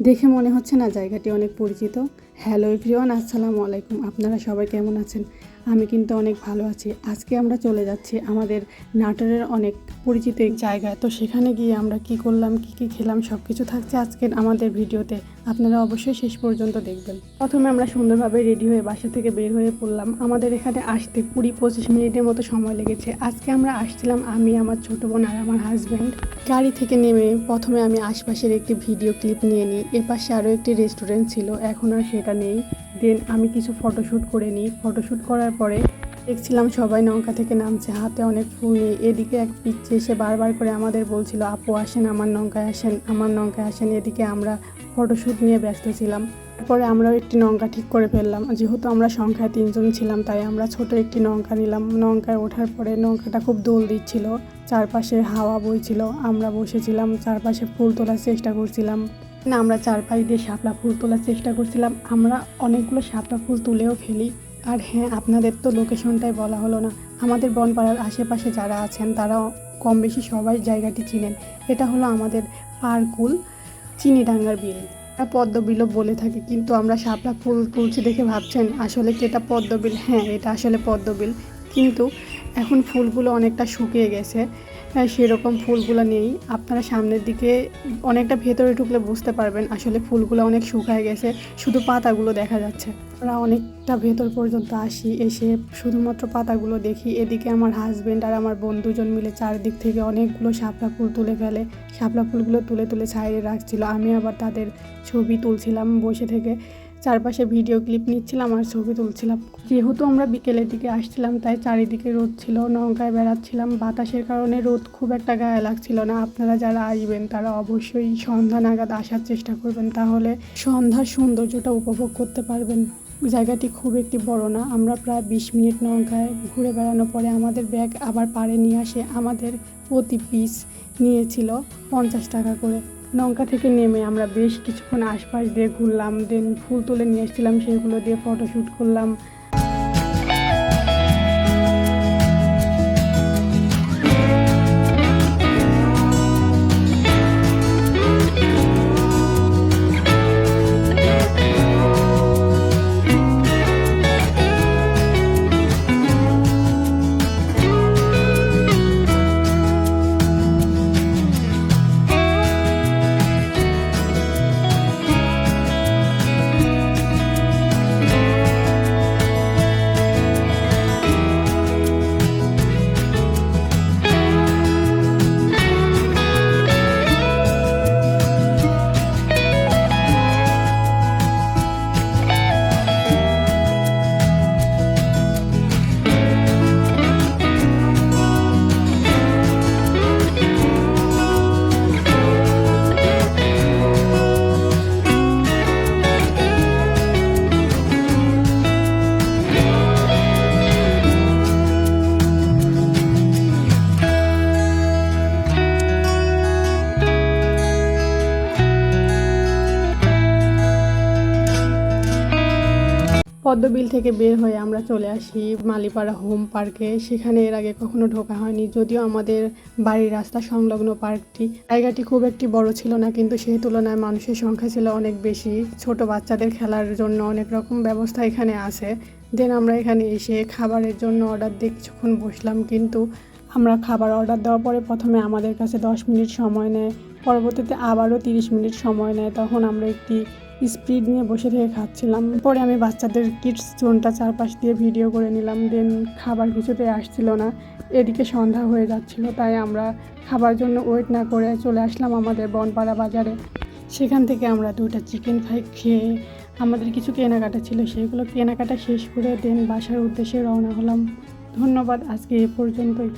দেখে মনে হচ্ছে না জায়গাটি অনেক পরিচিত। হ্যালো এভরিওয়ান আসসালামু আলাইকুম। আপনারা সবাই কেমন আছেন? আমি কিন্তু অনেক ভালো আছি। আজকে আমরা চলে যাচ্ছি আমাদের নাটোরের অনেক পরিচিত জায়গা জায়গায়। তো সেখানে গিয়ে আমরা কি করলাম, কি কি খেলাম সব কিছু থাকছে আজকের আমাদের ভিডিওতে। আপনারা অবশ্যই শেষ পর্যন্ত দেখবেন। প্রথমে আমরা সুন্দরভাবে রেডি হয়ে বাসা থেকে বের হয়ে পড়লাম। আমাদের এখানে আসতে কুড়ি পঁচিশ মিনিটের মতো সময় লেগেছে। আজকে আমরা আসছিলাম আমি, আমার ছোট বোন আর আমার হাজব্যান্ড গাড়ি থেকে নেমে প্রথমে আমি আশপাশের একটি ভিডিও ক্লিপ নিয়ে নিই। এপাশে আরও একটি রেস্টুরেন্ট ছিল, এখন আর সেটা নেই। দেন আমি কিছু ফটোশ্যুট করে নিই। ফটোশ্যুট করার পরে দেখছিলাম সবাই নৌকা থেকে নামছে, হাতে অনেক ফুল নিয়ে এদিকে এক পিচ্ছে এসে বারবার করে আমাদের বলছিল, আপু আসেন, আমার নৌকায় আসেন, আমার নৌকায় আসেন। এদিকে আমরা ফটোশ্যুট নিয়ে ব্যস্ত ছিলাম। তারপরে আমরাও একটি নৌকা ঠিক করে ফেললাম। যেহেতু আমরা সংখ্যায় তিনজন ছিলাম, তাই আমরা ছোট একটি নৌকা নিলাম। নৌকায় ওঠার পরে নৌকাটা খুব দোল দিচ্ছিল। চারপাশে হাওয়া বইছিল। আমরা বসেছিলাম, চারপাশে ফুল তোলার চেষ্টা করছিলাম। না, আমরা চারপাশ দিয়ে শাপলা ফুল তোলার চেষ্টা করছিলাম। আমরা অনেকগুলো শাপলা ফুল তুলেও ফেলি। আর হ্যাঁ আপনাদের তো লোকেশনটাই বলা হলো না। আমাদের বনপাড়ার আশেপাশে যারা আছেন, তারাও কম বেশি সবাই জায়গাটি চিনেন। এটা হলো আমাদের পারকুল, চিনিডাঙ্গার বিল। এটা পদ্মবিলও বলে থাকে, কিন্তু আমরা শাপলা ফুল তুলছি দেখে ভাবছেন, আসলে কি এটা পদ্মবিল হ্যাঁ এটা আসলে পদ্মবিল কিন্তু এখন ফুলগুলো অনেকটা শুকিয়ে গেছে। সেরকম ফুলগুলো নেই। আপনারা সামনের দিকে অনেকটা ভেতরে ঢুকলে বুঝতে পারবেন আসলে ফুলগুলো অনেক শুকায় গেছে। শুধু পাতাগুলো দেখা যাচ্ছে। আমরা অনেকটা ভেতর পর্যন্ত আসি, এসে শুধুমাত্র পাতাগুলো দেখি। এদিকে আমার হাজব্যান্ড আর আমার বন্ধুজন মিলে চারদিক থেকে অনেকগুলো শাপলা ফুল তুলে ফেলে। শাপলা ফুলগুলো তুলে তুলে সাইডে রাখছিল। আমি আবার তাদের ছবি তুলছিলাম বসে থেকে। চারপাশে ভিডিও ক্লিপ নিচ্ছিলাম আর ছবি তুলছিলাম। যেহেতু আমরা বিকেলের দিকে আসছিলাম, তাই চারিদিকে রোদ ছিল, নৌকায় বেড়াচ্ছিলাম। বাতাসের কারণে রোদ খুব একটা গায়ে লাগছিল না। আপনারা যারা আসবেন, তারা অবশ্যই সন্ধ্যা নাগাদ আসার চেষ্টা করবেন। তাহলে সন্ধ্যার সৌন্দর্যটা উপভোগ করতে পারবেন। জায়গাটি খুব একটি বড় না। আমরা প্রায় বিশ মিনিট নৌকায় ঘুরে বেড়ানোর পরে আমাদের ব্যাগ আবার পাড়ে নিয়ে আসে। আমাদের প্রতি পিস নিয়েছিল পঞ্চাশ টাকা করে। নৌকা থেকে নেমে আমরা বেশ কিছুক্ষণ আশপাশ দিয়ে ঘুরলাম দেন ফুল তুলে নিয়ে এসেছিলাম, সেগুলো দিয়ে ফটোশ্যুট করলাম। পদ্মবিল থেকে বের হয়ে আমরা চলে আসি মালিপাড়া হোম পার্কে। সেখানে এর আগে কখনো ঢোকা হয়নি, যদিও আমাদের বাড়ির রাস্তা সংলগ্ন পার্কটি। জায়গাটি খুব একটি বড় ছিল না, কিন্তু সেই তুলনায় মানুষের সংখ্যা ছিল অনেক বেশি। ছোট বাচ্চাদের খেলার জন্য অনেক রকম ব্যবস্থা এখানে আছে। দেন আমরা এখানে এসে খাবারের জন্য অর্ডার দিয়ে কিছুক্ষণ বসলাম, কিন্তু আমরা খাবার অর্ডার দেওয়ার পরে প্রথমে আমাদের কাছে দশ মিনিট সময় নেয়, পরবর্তীতে আবারও তিরিশ মিনিট সময় নেয়। তখন আমরা একটি স্পিড নিয়ে বসে থেকে খাচ্ছিলাম। পরে আমি বাচ্চাদের কিডস জোনটা চারপাশ দিয়ে ভিডিও করে নিলাম, দেন খাবার কিছুতে আসছিল না। এদিকে সন্ধ্যা হয়ে যাচ্ছিল, তাই আমরা খাবার জন্য ওয়েট না করে চলে আসলাম আমাদের বনপাড়া বাজারে। সেখান থেকে আমরা দুটা চিকেন ফ্রাই খেয়ে আমাদের কিছু কেনাকাটা ছিল, সেগুলো কেনাকাটা শেষ করে দেন বাসার উদ্দেশ্যে রওনা হলাম। ধন্যবাদ, আজকে এ পর্যন্তই।